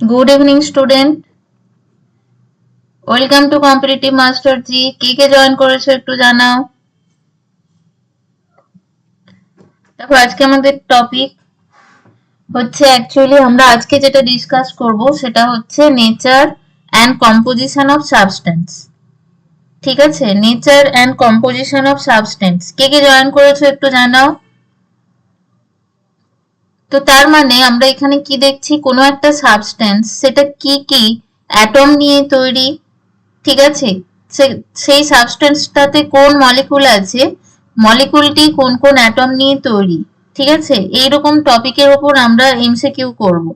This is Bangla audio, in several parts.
Good evening student welcome to competitive master G K K join করেছ একটু জানাও দেখো আজকে আমাদের টপিক হচ্ছে অ্যাকচুয়ালি আমরা আজকে যেটা ডিসকাস করব সেটা হচ্ছে nature and composition of substance ঠিক আছে? Nature and composition of substance কে কে জয়েন করেছ একটু জানাও। তো তার মানে আমরা এখানে কি দেখছি? কোনো একটা সাবস্টেন্স সেটা কি কি? অ্যাটম নিয়ে তৈরি, ঠিক আছে? সেই সাবস্টেন্সটাতে কোন মলিকুল আছে? মলিকুলটি কোন কোন অ্যাটম নিয়ে তৈরি, ঠিক আছে? এইরকম টপিকের ওপর আমরা এমসিকিউ করব।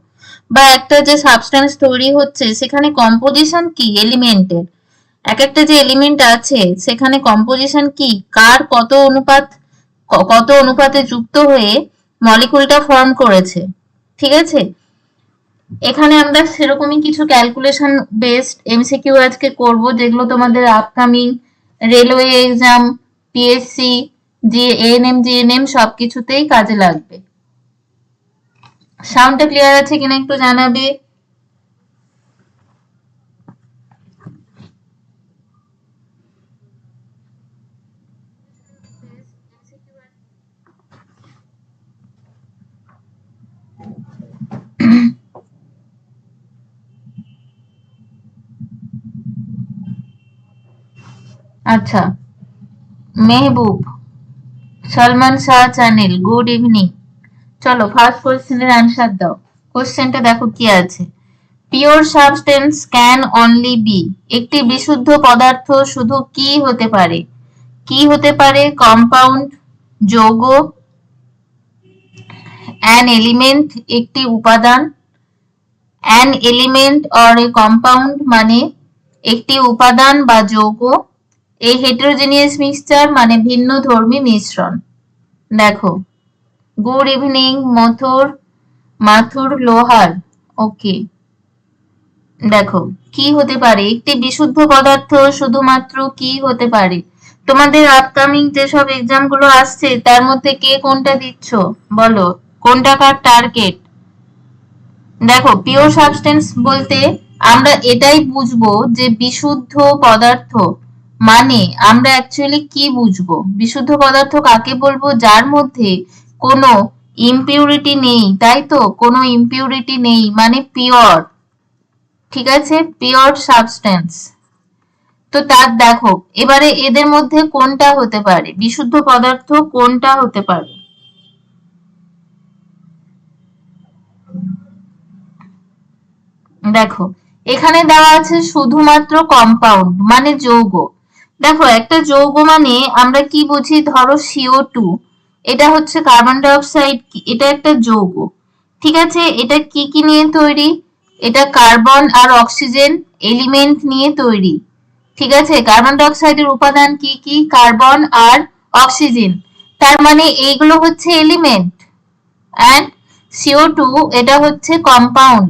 বা একটা যে সাবস্টেন্স তৈরি হচ্ছে, সেখানে কম্পোজিশন কি? এলিমেন্টের এক একটা যে এলিমেন্ট আছে, সেখানে কম্পোজিশন কি? কার কত অনুপাত কত অনুপাতে যুক্ত হয়ে মলিকুলটা ফর্ম করেছে, ঠিক আছে? এখানে আমরা সেরকমই কিছু ক্যালকুলেশন বেসড এমসিকিউ আজকে করব, যেগুলো তোমাদের upcoming railway exam PSC G ANM GNM সবকিছুতেই কাজে লাগবে। সাউন্ডটা ক্লিয়ার আছে কিনা একটু জানাবে? আচ্ছা। Mehboob, Salman Shah channel good evening চলো ফার্স্ট কোশ্চেনের অ্যান্সার দাও। কোশ্চেনটা দেখো কি আছে। Pure substance can only be একটি বিশুদ্ধ পদার্থ শুধু কি হতে পারে? কি হতে পারে? কম্পাউন্ড যৌগ অ্যান এলিমেন্ট একটি উপাদান। An element or a compound মানে একটি উপাদান বা যৌগ। এই হেটেরোজেনিয়াস মিক্সচার মানে ভিন্ন ধর্মী মিশ্রণ। দেখো গুড ইভিনিং মথুর মাথুর লোহার ওকে দেখো, কি হতে পারে? একটি বিশুদ্ধ পদার্থ শুধুমাত্র কি হতে পারে? তোমাদের আপকামিং যেসব এক্সামগুলো আসছে, তার মধ্যে কে কোনটা দিচ্ছ? বলো, কোনটা কার টার্গেট দেখো পিওর সাবস্টেন্স বলতে আমরা এটাই বুঝব যে বিশুদ্ধ পদার্থ মানে আমরা অ্যাকচুয়ালি কি বুঝব? বিশুদ্ধ পদার্থ কাকে বলব? যার মধ্যে কোনো ইমপিউরিটি নেই, তাই তো? কোনো ইমপিউরিটি নেই মানে পিওর ঠিক আছে? পিওর সাবস্টেন্স তো তার দেখো, এবারে এদের মধ্যে কোনটা হতে পারে? বিশুদ্ধ পদার্থ কোনটা হতে পারে? দেখো, এখানে দেওয়া আছে শুধুমাত্র কম্পাউন্ড মানে যৌগ। দেখো, একটা যৌগ মানে আমরা কি বুঝি? ধরো সিও টু এটা হচ্ছে কার্বন ডাইঅক্সাইড এটা একটা যৌগ। ঠিক আছে? এটা কি কি নিয়ে তৈরি? এটা কার্বন আর অক্সিজেন এলিমেন্ট নিয়ে তৈরি। ঠিক আছে? কার্বন ডাইঅক্সাইডের উপাদান কি কি? কার্বন আর অক্সিজেন তার মানে এইগুলো হচ্ছে এলিমেন্ট অ্যান্ড সিও টু এটা হচ্ছে কম্পাউন্ড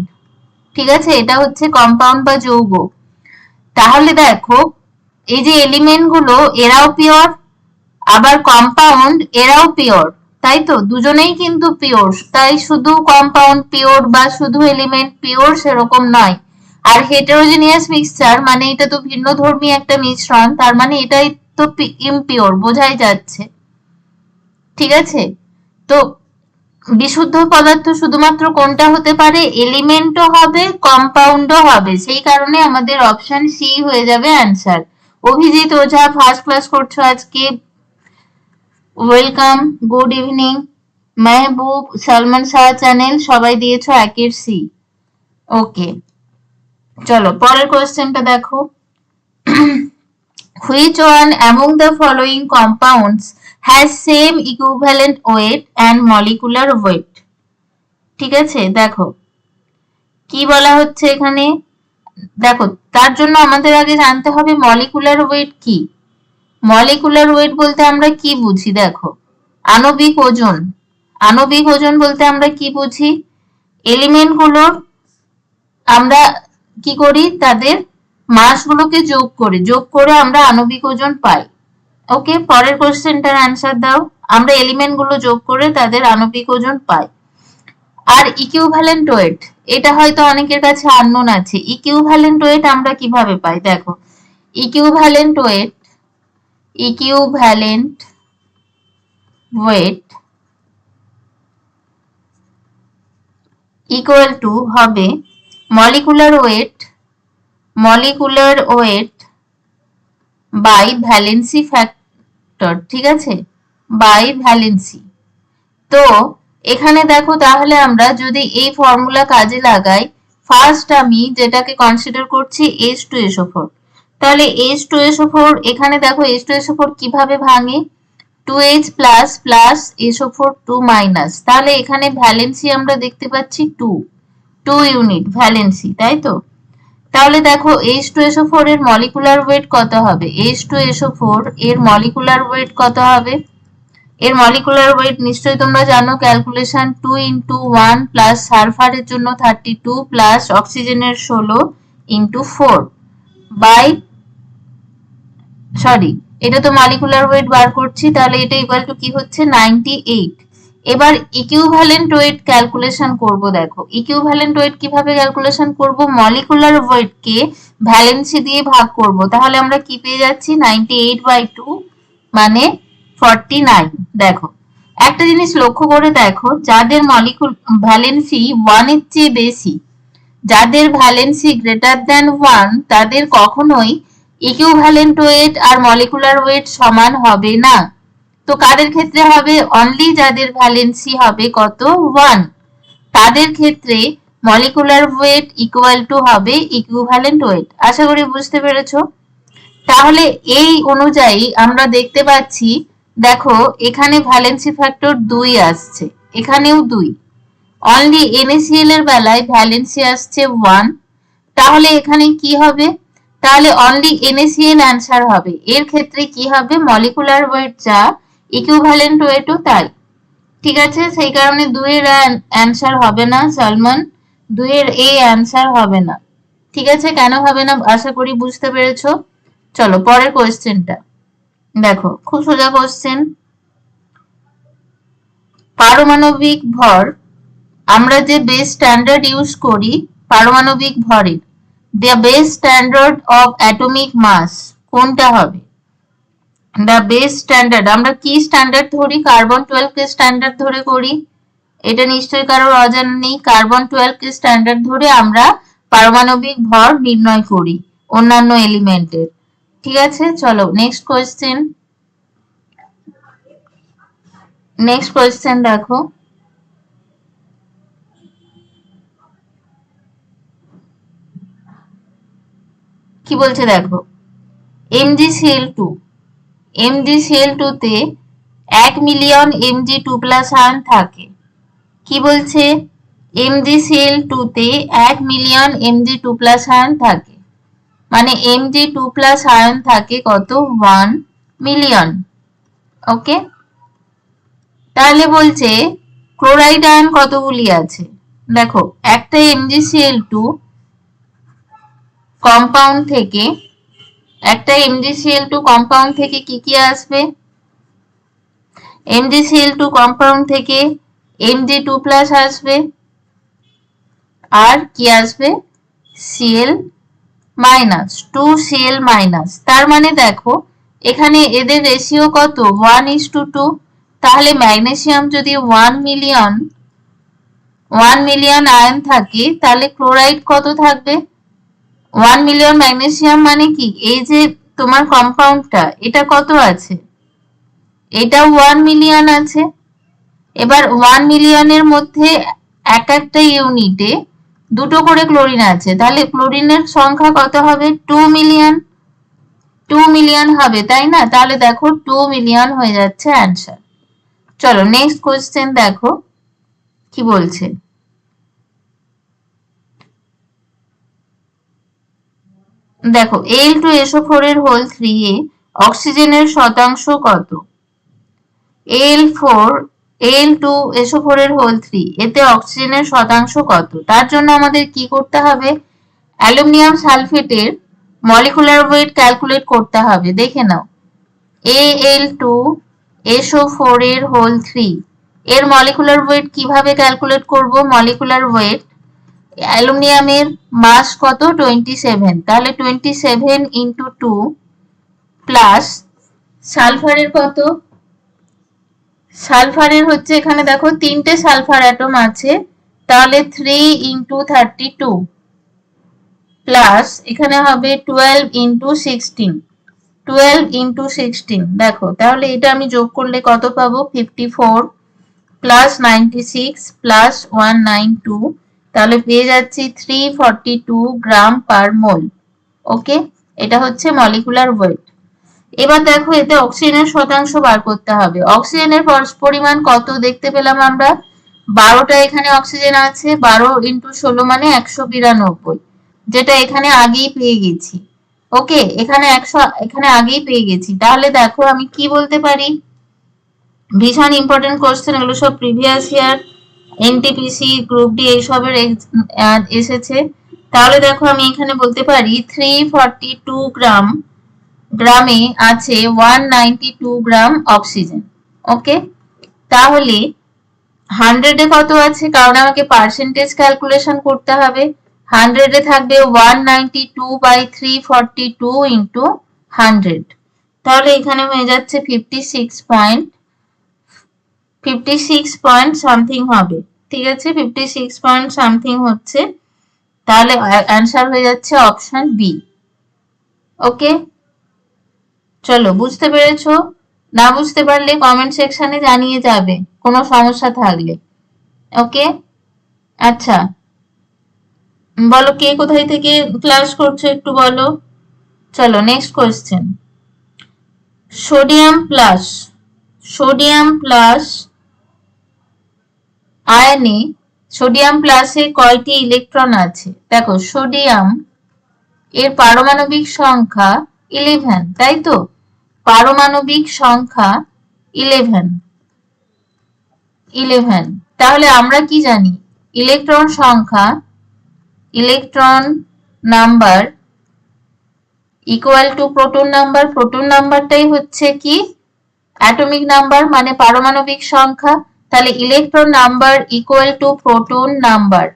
ঠিক আছে? এটা হচ্ছে কম্পাউন্ড বা যৌগ। তাহলে দেখো এই যে এলিমেন্টগুলো, এরাও পিওর আবার কম্পাউন্ড এরাও পিওর তাই তো? দুজনেই কিন্তু পিওর তাই শুধু কম্পাউন্ড পিওর বা শুধু এলিমেন্ট পিওর সেরকম নয়। আর হেটেরোজেনিয়াস মিক্সচার মানে এটা তো ভিন্ন ধর্মী একটা মিশ্রণ, তার মানে এটাই তো ইমপিওর বোঝাই যাচ্ছে। ঠিক আছে? তো বিশুদ্ধ পদার্থ শুধুমাত্র কোনটা হতে পারে? এলিমেন্টও হবে কম্পাউন্ডও হবে। সেই কারণে আমাদের অপশন সি হয়ে যাবে answer Abhijit Ojha first class করছ আজকে। Welcome good evening Mehboob, Salman Shah channel সবাই দিয়েছ একের সি ওকে চলো, পরের কোয়েশ্চেনটা দেখো। Which one among the following compounds has same equivalent weight and molecular weight? ঠিক আছে, দেখো। কি বলা হচ্ছে এখানে? দেখো, তার জন্য আমাদের আগে জানতে হবে মলিকুলার ওয়েট কি। মলিকুলার ওয়েট বলতে আমরা কি বুঝি, দেখো। আণবিক ওজন। আণবিক ওজন বলতে আমরা কি বুঝি? এলিমেন্টগুলোর আমরা কি করি? তাদের মাসগুলোকে যোগ করে। যোগ করে আমরা আণবিক ওজন পাই। ওকে পরের কোশ্চেনটার অ্যান্সার দাও। আমরা এলিমেন্টগুলো যোগ করে তাদের আণবিক ওজন পাই। আর ইকুইভ্যালেন্ট ওয়েট এটা হয়তো অনেকের কাছে আননোন আছে। ইকুইভ্যালেন্ট ওয়েট আমরা কীভাবে পাই? দেখো equivalent weight equivalent weight equal to হবে molecular weight molecular weight by valency factor ঠিক আছে? বাই ভ্যালেন্সি তো এখানে দেখো তাহলে আমরা যদি এই ফর্মুলা কাজে লাগাই ফার্স্ট আমি যেটাকে কনসিডার করছি এইচ টু এসও ফোর তাহলে এইচ টু এসও ফোর এখানে দেখো এইচ টু এসও ফোর কীভাবে ভাঙে? Two H plus plus SO four two minus তাহলে এখানে ভ্যালেন্সি আমরা দেখতে পাচ্ছি টু টু ইউনিট ভ্যালেন্সি তাই তো? তাহলে দেখো এইচ টু এসও ফোর এর মলিকুলার ওয়েট কত হবে? এইচ টু এসও ফোর এর মলিকুলার ওয়েট কত হবে? এর মলিকুলার ওয়েট নিশ্চয়ই তোমরা জানো calculation two into one plus সালফারের জন্য থার্টি টু প্লাস অক্সিজেনের ষোলো ইন্টু ফোর বাই সরি এটা তো মলিকুলার ওয়েট বার করছি, তাহলে এটা ইকুয়াল টু কি হচ্ছে? নাইনটি এইট এবার ইকুইভ্যালেন্ট ওয়েট ক্যালকুলেশন করব, দেখো। ইকুইভ্যালেন্ট ওয়েট কীভাবে ক্যালকুলেশন করব? মলিকুলার ওয়েটকে ভ্যালেন্সি দিয়ে ভাগ করব। তাহলে আমরা কি পেয়ে যাচ্ছি? নাইনটি এইট বাই টু মানে ফর্টি নাইন দেখো, একটা জিনিস লক্ষ্য করে দেখো, যাদের মলিকুল ভ্যালেন্সি ওয়ানের চেয়ে বেশি, যাদের ভ্যালেন্সি গ্রেটার দ্যান ওয়ান তাদের কখনোই ইকুইভ্যালেন্ট ওয়েট আর মলিকুলার ওয়েট সমান হবে না। তো কাদের ক্ষেত্রে হবে? অনলি যাদের ভ্যালেন্সি হবে কত? ওয়ান তাদের ক্ষেত্রে মলিকুলার ওয়েট ইকুয়াল টু হবে ইকুইভ্যালেন্ট ওয়েট আশা করি বুঝতে পেরেছ? তাহলে এই অনুযায়ী আমরা দেখতে পাচ্ছি দেখো, এখানে ভ্যালেন্সি ফ্যাক্টর দুই আসছে। এখানেও দুই। অনলি এনএসিএল এর বেলায় ভ্যালেন্সি আসছে ওয়ান তাহলে এখানে কি হবে? তাহলে অনলি এনএসিএল অ্যান্সার হবে। এর ক্ষেত্রে কি হবে? মলিকুলার ওয়েট যা ইকুইভ্যালেন্ট ওয়েটও তাই। ঠিক আছে? সেই কারণে দুইয়ের অ্যান্সার হবে না, সলমন। দুইয়ের এ অ্যান্সার হবে না। ঠিক আছে? কেন হবে না? আশা করি বুঝতে পেরেছ। চলো, পরের কোয়েশ্চেনটা দেখো, খুব সোজা কোশ্চেন পারমাণবিক ভর, আমরা যে বেস স্ট্যান্ডার্ড ইউজ করি, পারমাণবিক ভরের the base standard of atomic mass কোনটা হবে? দ্য বেস স্ট্যান্ডার্ড আমরা কি স্ট্যান্ডার্ড ধরি? কার্বন টুয়েলভ কে স্ট্যান্ডার্ড ধরে করি। এটা নিশ্চয়ই কারোর অজানা নেই। কার্বন টুয়েলভ কে স্ট্যান্ডার্ড ধরে আমরা পারমাণবিক ভর নির্ণয় করি, অন্যান্য এলিমেন্টের ঠিক আছে, চলো নেক্সট কোয়েশ্চেন নেক্সট কোয়েশ্চেন দেখো। কি বলছে দেখো? এমজিসিএল টু এমজিসিএল টু তে এক মিলিয়ন এমজি টু প্লাস আয়ন থাকে। কি বলছে? এমজিসিএল টু তে এক মিলিয়ন এমজি টু প্লাস আয়ন থাকে। মানে এমজি টু প্লাস আয়ন থাকে কত? ওয়ান মিলিয়ন ওকে তাহলে বলছে ক্লোরাইড আয়ন কতগুলি আছে? দেখো, একটা এমজিসিএল টু কম্পাউন্ড থেকে, একটা এমজিসিএল টু কম্পাউন্ড থেকে কি কি আসবে? এমজিসিএল টু কম্পাউন্ড থেকে এমজি টু প্লাস আসবে। আর কি আসবে? Cl minus two Cl minus. তার মানে দেখো, এখানে এদের রেশিও কত? ওয়ান ইস টু টু তাহলে ম্যাগনেসিয়াম যদি ওয়ান মিলিয়ন ওয়ান মিলিয়ন আয়ন থাকে, তাহলে ক্লোরাইড কত থাকবে? ওয়ান মিলিয়ন ম্যাগনেসিয়াম মানে কি? এই যে তোমার কম্পাউন্ডটা এটা কত আছে? এটা ওয়ান মিলিয়ন আছে। এবার ওয়ান মিলিয়নের মধ্যে এক একটা ইউনিটে দুটো করে ক্লোরিন আছে। তাহলে ক্লোরিনের সংখ্যা কত হবে? টু মিলিয়ন টু মিলিয়ন হবে, তাই না? তাহলে দেখো টু মিলিয়ন হয়ে যাচ্ছে অ্যান্সার চলো নেক্সট কোয়েশ্চেন দেখো, কি বলছে? দেখো এল টু এসো ফোর এর হোল থ্রি এ অক্সিজেনের শতাংশ কত? L four L two SO four এর হোল থ্রি এতে অক্সিজেনের শতাংশ কত? তার জন্য আমাদের কি করতে হবে? অ্যালুমিনিয়াম সালফেটের মলিকুলার ওয়েট ক্যালকুলেট করতে হবে। দেখে নাও। A L two SO four এর হোল থ্রি এর মলিকুলার ওয়েট কীভাবে ক্যালকুলেট করব? মলিকুলার ওয়েট অ্যালুমিনিয়ামের মাস কত? টোয়েন্টি সেভেন তাহলে twenty seven into two plus সালফারের কত? সালফারের হচ্ছে এখানে দেখো তিনটে সালফার অ্যাটম আছে, তাহলে three into thirty two plus এখানে হবে twelve into sixteen twelve into sixteen দেখো, তাহলে এটা আমি যোগ করলে কত পাবো? Fifty four plus ninety six plus one nine two তাহলে পেয়ে যাচ্ছি three forty two gram per mole okay এটা হচ্ছে মলিকুলার ওয়েট এবার দেখো এতে অক্সিজেনের শতাংশ বার করতে হবে। অক্সিজেনের পরিমাণ কত দেখতে পেলাম আমরা? বারোটা এখানে অক্সিজেন আছে, বারো ইন্টু ষোলো মানে একশো বিরানব্বই, যেটা এখানে আগেই পেয়ে গেছি। ওকে, এখানে একশো, এখানে আগেই পেয়ে গেছি। তাহলে দেখো আমি কি বলতে পারি? ভীষণ ইম্পর্টেন্ট কোশ্চেন এগুলো সব previous year NTPC group D এইসবের এসেছে। তাহলে দেখো আমি এখানে বলতে পারি থ্রি ফর্টি টু গ্রাম গ্রামে আছে ওয়ান গ্রাম অক্সিজেন ওকে তাহলে হান্ড্রেডে কত আছে? কারণ আমাকে পার্সেন্টেজ ক্যালকুলেশন করতে হবে। হান্ড্রেডে থাকবে one ninety two by three forty two into hundred তাহলে এখানে হয়ে যাচ্ছে fifty six point fifty six point something হবে। ঠিক আছে? ফিফটি সিক্স পয়েন্ট সামথিং হচ্ছে। তাহলে অ্যান্সার হয়ে যাচ্ছে অপশন বি ওকে চলো, বুঝতে পেরেছ? না বুঝতে পারলে কমেন্ট সেকশনে জানিয়ে যাবে, কোনো সমস্যা থাকলে। ওকে আচ্ছা। বলো, কে কোথায় থেকে ক্লাস করছ একটু বলো? চলো next question sodium plus sodium plus আয়নে sodium প্লাসে কয়টি ইলেকট্রন আছে? দেখো সোডিয়াম এর পারমাণবিক সংখ্যা ইলেভেন তাই তো? পারমাণবিক সংখ্যা ইলেভেন ইলেভেন তাহলে আমরা কি জানি? ইলেকট্রন সংখ্যা electron number equal to proton number proton নাম্বারটাই হচ্ছে কি? অ্যাটমিক নাম্বার মানে পারমাণবিক সংখ্যা। তাহলে electron number equal to proton number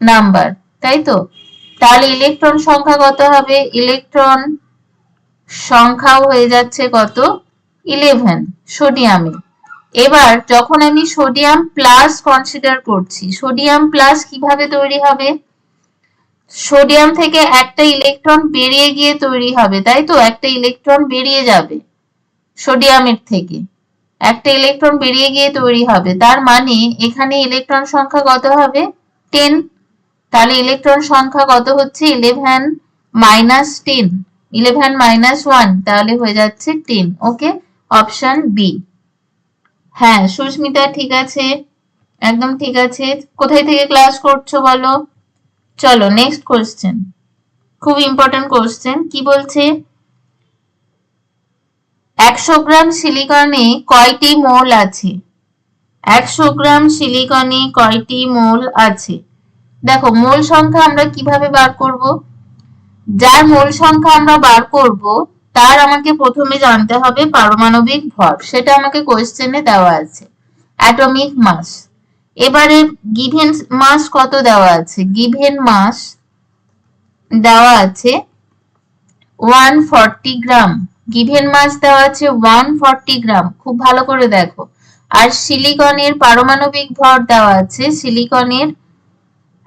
number তাই তো? তাহলে ইলেকট্রন সংখ্যা কত হবে? ইলেকট্রন সংখ্যাও হয়ে যাচ্ছে কত? ইলেভেন সোডিয়ামে এবার যখন আমি সোডিয়াম প্লাস কনসিডার করছি সোডিয়াম প্লাস কীভাবে তৈরি হবে? সোডিয়াম থেকে একটা ইলেকট্রন বেরিয়ে গিয়ে তৈরি হবে, তাই তো? একটা ইলেকট্রন বেরিয়ে যাবে সোডিয়ামের থেকে। একটা ইলেকট্রন বেরিয়ে গিয়ে তৈরি হবে, তার মানে এখানে ইলেকট্রন সংখ্যা কত হবে? টেন তাহলে ইলেকট্রন সংখ্যা কত হচ্ছে? Eleven minus ten eleven minus one, তাহলে হয়ে যাচ্ছে টেন। ওকে, অপশন বি। হ্যাঁ সুস্মিতা, ঠিক আছে। একদম ঠিক আছে। কোথায় থেকে ক্লাস করছ বলো? চলো নেক্সট কোয়েশ্চেন খুব ইম্পর্টেন্ট কোয়েশ্চেন কি বলছে? একশো গ্রাম সিলিকনে কয়টি মোল আছে? একশো গ্রাম সিলিকনে কয়টি মোল আছে? দেখো, মোল সংখ্যা আমরা কীভাবে বার করব? যার মোল সংখ্যা আমরা বার করব, তার আমাকে প্রথমে জানতে হবে পারমাণবিক ভর। সেটা আমাকে কোয়েশ্চেনে দেওয়া আছে। অ্যাটমিক মাস এবারে গিভেন মাস কত দেওয়া আছে? গিভেন মাস দেওয়া আছে one forty gram given mass দেওয়া আছে ওয়ান ফর্টি গ্রাম খুব ভালো করে দেখো। আর সিলিকনের পারমাণবিক ভর দেওয়া আছে সিলিকনের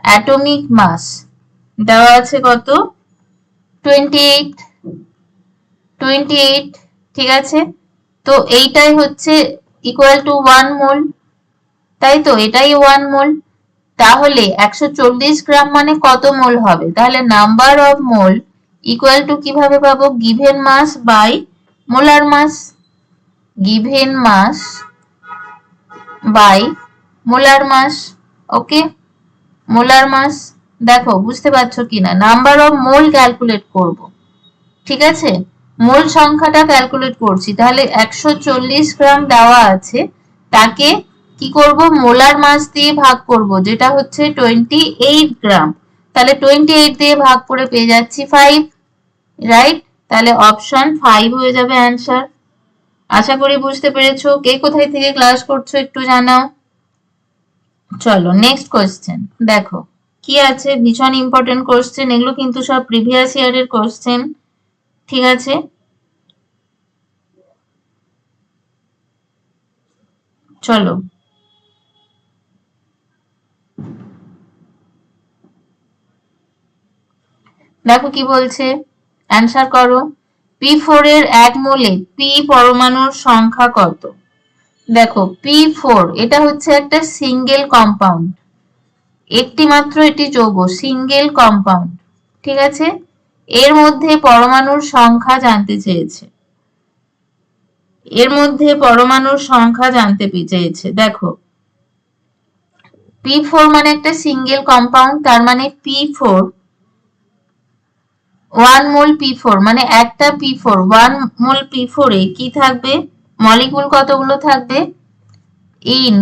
অ্যাটমিক মাস দেওয়া আছে কত? টোয়েন্টি এইট টোয়েন্টি এইট ঠিক আছে? তো এইটাই হচ্ছে ইকুয়াল টু ওয়ান মোল তাই তো? এটাই ওয়ান মোল তাহলে একশো চল্লিশ গ্রাম মানে কত মোল হবে? তাহলে number of mole equal to কীভাবে পাবো? Given mass by molar mass given mass by molar mass okay molar mass দেখো, বুঝতে পারছ কিনা? নাম্বার অফ মোল ক্যালকুলেট করব। ঠিক আছে? মোল সংখ্যাটা ক্যালকুলেট করছি। তাহলে একশো চল্লিশ গ্রাম দেওয়া আছে। তাকে কি করব? মোলার মাস দিয়ে ভাগ করব, যেটা হচ্ছে টোয়েন্টি গ্রাম। তাহলে টোয়েন্টি দিয়ে ভাগ করে পেয়ে যাচ্ছি ফাইভ রাইট তাহলে অপশন ফাইভ হয়ে যাবে অ্যান্সার আশা করি বুঝতে পেরেছ। কে কোথায় থেকে ক্লাস করছ একটু জানাও। চলো নেক্সট কোয়েশ্চেন দেখো কি আছে? ভীষণ ইম্পর্টেন্ট কোশ্চেন এগুলো কিন্তু সব প্রিভিয়াস ইয়ারের কোশ্চেন ঠিক আছে? চলো। দেখো কি বলছে। অ্যান্সার করো। পি ফোর এর এক মোলে পি পরমাণুর সংখ্যা কত? দেখো পি ফোর এটা হচ্ছে একটা সিঙ্গেল কম্পাউন্ড একটি মাত্র এটি যৌগ সিঙ্গেল কম্পাউন্ড ঠিক আছে? এর মধ্যে পরমাণুর সংখ্যা জানতে চেয়েছে। এর মধ্যে পরমাণুর সংখ্যা জানতে চেয়েছে। দেখো, পি ফোর মানে একটা সিঙ্গেল কম্পাউন্ড তার মানে P four one mole P four মানে একটা P four one mole P ফোরে কি থাকবে? মলিকুল কতগুলো থাকবে? In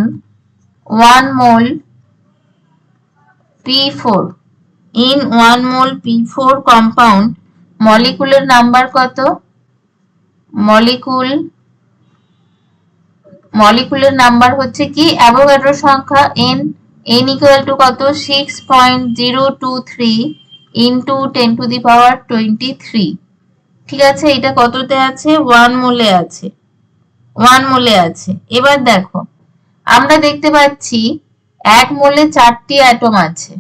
one mole P four in one mole P four compound মলিকুলের number কত? মলিকুল মলিকুলের নাম্বার হচ্ছে কি? অ্যাভোগাড্রো সংখ্যা এন এন ইকুয়াল টু কত? Six point zero two three into ten to the power twenty three ঠিক আছে? এটা কততে আছে? ওয়ান মোলে আছে। ওয়ান মোলে আছে। এবার দেখো, আমরা দেখতে পাচ্ছি এক মোলে চারটি অ্যাটম আছে।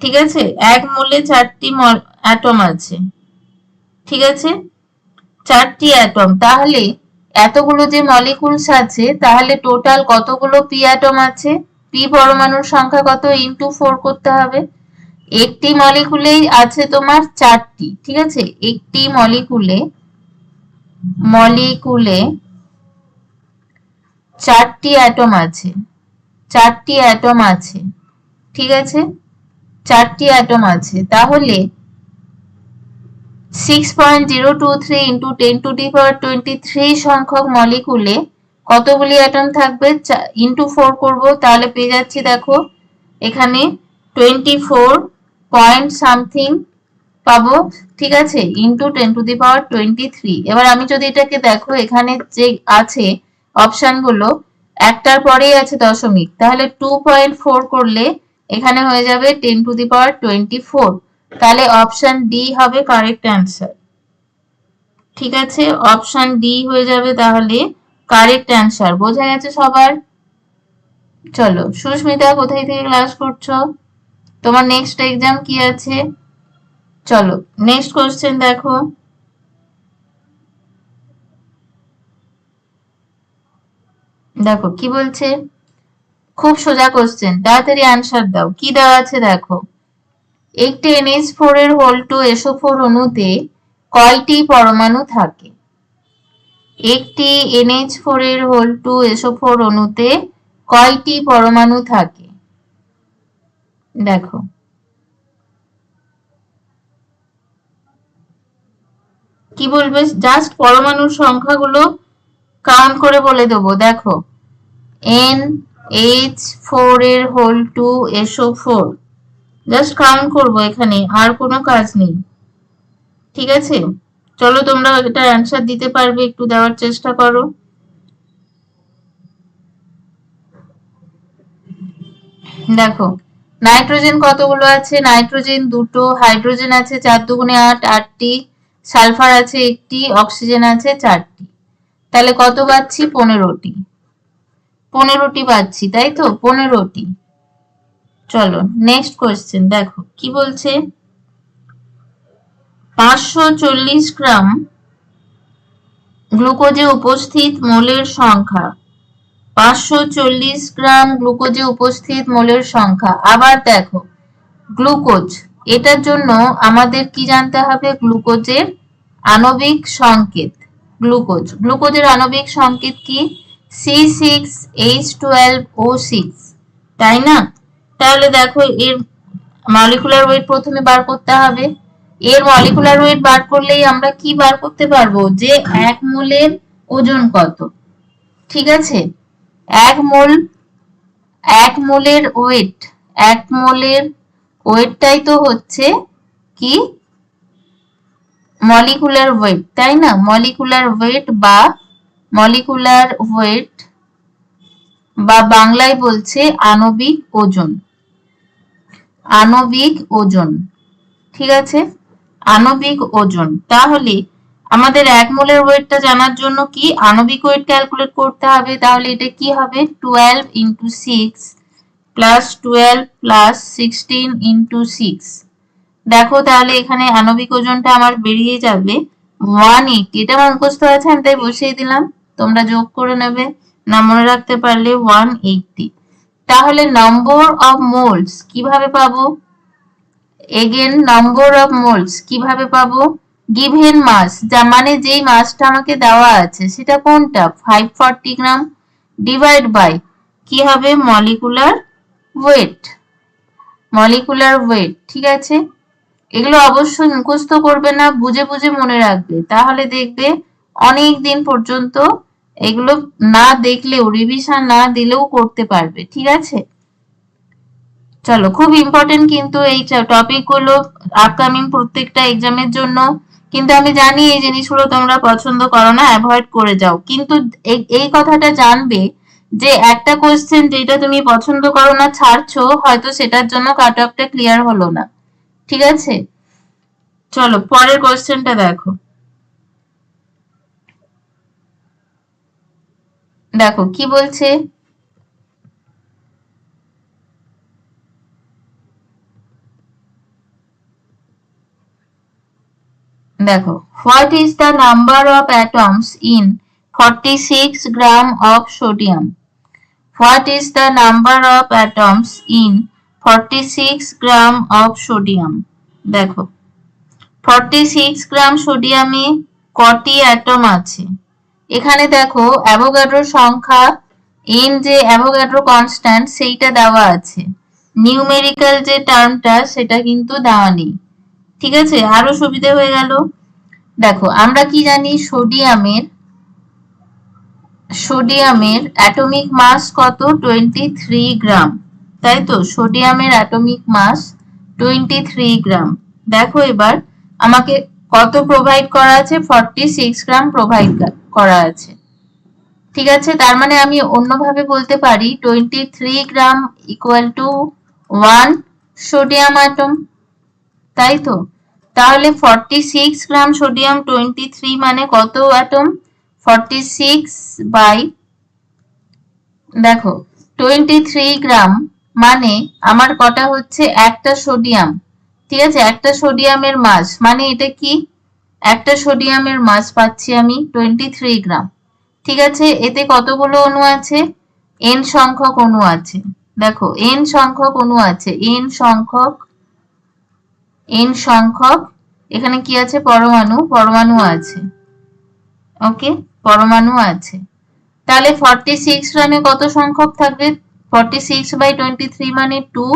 ঠিক আছে? এক মোলে চারটি অ্যাটম আছে। ঠিক আছে? চারটি অ্যাটম তাহলে এতগুলো যে মলিকুলস আছে, তাহলে টোটাল কতগুলো পি অ্যাটম আছে? পি পরমাণুর সংখ্যা কত? ইনটু ফোর করতে হবে। একটি মলিকুলেই আছে তোমার চারটি। ঠিক আছে? একটি মলিকুলে মলিকুলে চারটি অ্যাটম আছে। চারটি অ্যাটম আছে। ঠিক আছে? চারটি অ্যাটম আছে। তাহলে six point zero two three into ten to the power twenty three সংখ্যক মলিকুলে কতগুলি অ্যাটম থাকবে? ইন্টু ফোর করব। তাহলে পেয়ে যাচ্ছি দেখো, এখানে টোয়েন্টি ফোর পয়েন্ট সামথিং পাবো। ঠিক আছে? Into ten to the power twenty three এবার আমি যদি এটাকে দেখো, এখানে যে আছে অপশানগুলো একটার পরেই আছে দশমিক। তাহলে টু পয়েন্ট ফোর করলে এখানে হয়ে যাবে ten to the power twenty four তাহলে অপশন ডি হবে কারেক্ট অ্যান্সার ঠিক আছে? অপশন ডি হয়ে যাবে তাহলে কারেক্ট অ্যান্সার বোঝা গেছে সবার? চলো, সুস্মিতা, কোথায় থেকে ক্লাস করছ? তোমার নেক্সট এক্সাম কি আছে? চলো নেক্সট কোশ্চেন দেখো। দেখো, কি বলছে? খুব সোজা কোশ্চেন তাড়াতাড়ি আনসার দাও। কি দেওয়া আছে দেখো? একটি এনএইচ ফোর এর হোল টু এসো ফোর অণুতে কয়টি পরমাণু থাকে? একটি এনএইচ ফোর এর হোল টু এসো ফোর অণুতে কয়টি পরমাণু থাকে? দেখো। কি বলবে? জাস্ট পরমাণুর সংখ্যাগুলো কাউন্ট করে বলে দেবো, দেখো। এন এইচ ফোর এর whole two SO four just count করব এখানে, আর কোনো কাজ নেই। ঠিক আছে? চলো তোমরা এটা অ্যান্সার দিতে পারবে, একটু দেওয়ার চেষ্টা করো। দেখো নাইট্রোজেন কতগুলো আছে? নাইট্রোজেন দুটো হাইড্রোজেন আছে চার দুগুণে আট, আটটি। সালফার আছে একটি অক্সিজেন আছে চারটি। তাহলে কত পাচ্ছি পনেরোটি। পনেরোটি পাচ্ছি তাই তো? পনেরোটি। চলো নেক্সট কোয়েশ্চেন দেখো, কি বলছে? পাঁচশো চল্লিশ গ্রাম গ্লুকোজে উপস্থিত মোলের সংখ্যা। পাঁচশো চল্লিশ গ্রাম গ্লুকোজে উপস্থিত মোলের সংখ্যা। আবার দেখো, গ্লুকোজ, এটার জন্য আমাদের কি জানতে হবে? গ্লুকোজের আণবিক সংকেত। গ্লুকোজ। গ্লুকোজের আণবিক সংকেত কি? C six H twelve O six তাই না? তাহলে দেখো এর মলিকুলার ওয়েট প্রথমে বার করতে হবে। এর মলিকুলার ওয়েট বার করলেই আমরা কি বার করতে পারব? যে এক মোলের ওজন কত। ঠিক আছে? এক মোল, এক মোলের ওয়েট এক মোলের ওয়েটটাই তো হচ্ছে কি? মলিকুলার ওয়েট তাই না? মলিকুলার ওয়েট বা মলিকুলার ওয়েট বা বাংলায় বলছে আণবিক ওজন। আণবিক ওজন, ঠিক আছে? আণবিক ওজন, তাহলে আমাদের এক মোলের ওয়েটটা জানার জন্য কি আণবিক ওয়েট ক্যালকুলেট করতে হবে? তাহলে এটা কি হবে? Twelve into six plus twelve plus sixteen into six দেখো তাহলে এখানে আণবিক ওজনটা আমার বেরিয়ে যাবে ওয়ান এইটি এটা মুখস্থ আছে, আমি তাই বসিয়ে দিলাম। তোমরা যোগ করে নেবে। না, মনে রাখতে পারলে ওয়ান এইটি তাহলে নম্বর অফ মোলস কীভাবে পাবো? এগেন নম্বর অফ মোলস কীভাবে পাবো? গিভেন মাস যা মানে যেই মাসটা আমাকে দেওয়া আছে, সেটা কোনটা? Five forty gram divide by কি হবে? মলিকুলার ওয়েট মলিকুলার ওয়েট ঠিক আছে? এগুলো অবশ্যই মুখস্থ করবে না, বুঝে বুঝে মনে রাখবে। তাহলে দেখবে অনেক দিন পর্যন্ত এগুলো না দেখলেও রিভিশন না দিলেও করতে পারবে। ঠিক আছে? চলো, খুব ইম্পর্টেন্ট কিন্তু এই টপিকগুলো আপকামিং প্রত্যেকটা এক্সামের জন্য। কিন্তু আমি জানি এই জিনিসগুলো তোমরা পছন্দ করো না অ্যাভয়েড করে যাও। কিন্তু এই কথাটা জানবে যে একটা কোয়েশ্চেন যেটা তুমি পছন্দ করো না, ছাড়ছো, হয়তো সেটার জন্য কাট অফটা ক্লিয়ার হলো না। ঠিক আছে? চলো, পরের কোয়েশ্চেনটা দেখো। দেখো, কি বলছে? দেখো what is the number of atoms in 46 gram of sodium what is the number of atoms in 46 gram of sodium দেখো 46 গ্রাম সোডিয়ামে কটি অ্যাটম আছে? এখানে দেখো অ্যাভোগাড্রো সংখ্যা এন যে অ্যাভোগাড্রো কনস্ট্যান্ট সেইটা দেওয়া আছে। নিউমেরিক্যাল যে টার্মটা সেটা কিন্তু দেওয়া নেই। ঠিক আছে? আরও সুবিধে হয়ে গেল। দেখো, আমরা কি জানি সোডিয়ামের সোডিয়ামের অ্যাটমিক মাস কত? টোয়েন্টি থ্রি গ্রাম তাই তো সোডিয়ামের atomic mass twenty three gram. দেখো এবার আমাকে কত প্রোভাইড করা আছে? ফর্টি সিক্স গ্রাম প্রোভাইড করা আছে। ঠিক আছে? তার মানে আমি অন্যভাবে বলতে পারি, twenty three gram equal to one sodium atom তাই তো তাহলে forty six gram sodium twenty three মানে কত অ্যাটম ফর্টি সিক্স বাই দেখো, টোয়েন্টি থ্রি গ্রাম মানে আমার কটা হচ্ছে একটা সোডিয়াম। ঠিক আছে? একটা সোডিয়ামের মাস। মানে এটা কি? একটা সোডিয়ামের মাস পাচ্ছি আমি টোয়েন্টি থ্রি গ্রাম। ঠিক আছে? এতে কতগুলো অণু আছে? এন সংখ্যক অণু আছে। দেখো এন সংখ্যক অণু আছে। এন সংখ্যক এন সংখ্যক, এখানে কি আছে? পরমাণু পরমাণু আছে। ওকে পরমাণু আছে। তাহলে ফর্টি সিক্স রানে কত সংখ্যক থাকবে? Forty six by twenty three মানে টু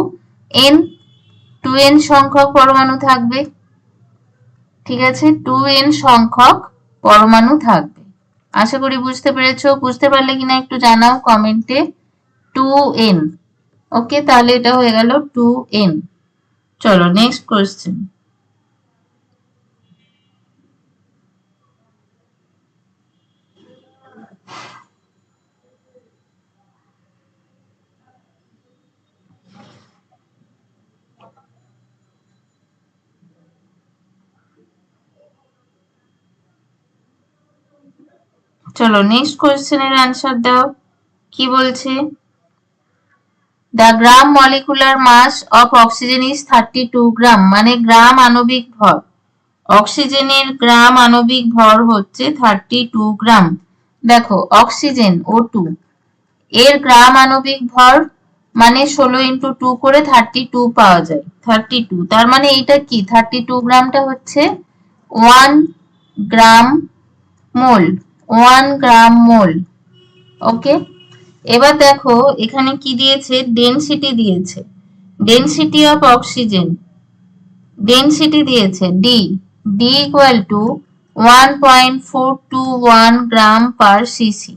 এন টু এন সংখ্যক পরমাণু থাকবে। ঠিক আছে? টু এন সংখ্যক পরমাণু থাকবে। আশা করি বুঝতে পেরেছ। বুঝতে পারলে কিনা একটু জানাও কমেন্টে টু এন ওকে তাহলে এটা হয়ে গেল টু এন চলো নেক্সট কোয়েশ্চেন চলো নেক্সট কোয়েশ্চেনের অ্যান্সার দাও। কি বলছে? The gram molecular mass of oxygen is thirty two gram মানে গ্রাম আণবিক ভর। অক্সিজেনের গ্রাম আণবিক ভর হচ্ছে থার্টি টু গ্রাম দেখো অক্সিজেন ও টু এর গ্রাম আণবিক ভর মানে ষোলো ইন্টু টু করে থার্টি টু পাওয়া যায় থার্টি টু তার মানে এইটা কি? থার্টি টু গ্রামটা হচ্ছে one gram mole. One gram mole. Okay? এবার দেখো, এখানে কি দিয়েছে? ডেনসিটি দিয়েছে। ডেনসিটি অফ অক্সিজেন ডেনসিটি দিয়েছে। D D equal to one point four two one gram per CC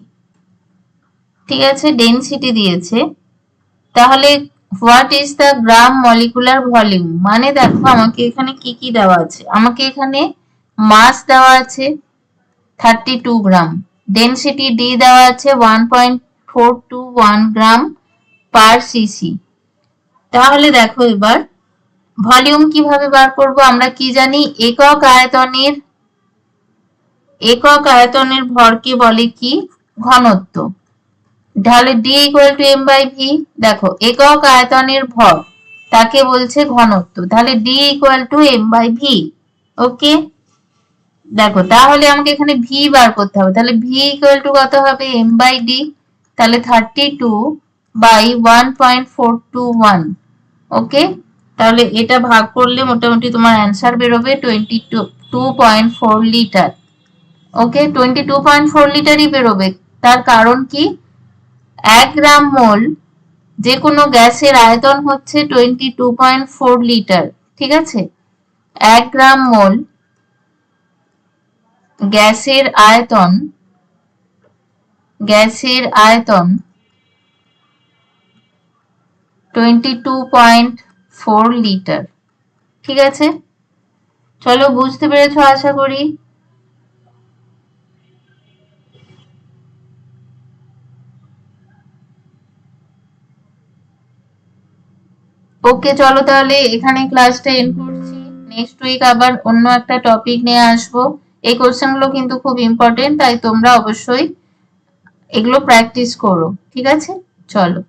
ঠিক আছে? ডেনসিটি দিয়েছে। তাহলে what is the gram molecular volume মানে দেখো, আমাকে এখানে কি কি দেওয়া আছে? আমাকে এখানে মাস দেওয়া আছে। Thirty two gram density D দেওয়া আছে one point four two one gram per CC তাহলে দেখো এবার ভলিউম কীভাবে বার করব আমরা কি জানি? একক আয়তনের একক আয়তনের ভরকে বলে কি? ঘনত্ব। তাহলে D equal to M by V দেখো, একক আয়তনের ভর, তাকে বলছে ঘনত্ব। তাহলে D equal to M by V okay দেখো, তাহলে আমাকে এখানে ভি বার করতে হবে। তাহলে ভি ইকুয়াল টু কত হবে? এম বাই ডি তাহলে thirty two by one point four two one okay তাহলে এটা ভাগ করলে মোটামুটি তোমার অ্যান্সার বেরোবে twenty two two point four litre okay twenty two point four লিটারই বেরোবে। তার কারণ কি? এক গ্রাম মোল যে কোনো গ্যাসের আয়তন হচ্ছে twenty two point four litre ঠিক আছে? এক গ্রাম মোল গ্যাসের আয়তন গ্যাসের আয়তন twenty two point four litre ঠিক আছে? চলো বুঝতে পেরেছ, আশা করি? ওকে, চলো তাহলে এখানে ক্লাসটা এন্ড করছি। নেক্সট উইক আবার অন্য একটা টপিক নিয়ে আসব। এই কোশ্চেনগুলো কিন্তু খুব ইম্পর্টেন্ট তাই তোমরা অবশ্যই এগুলো প্র্যাকটিস করো ঠিক আছে? চলো।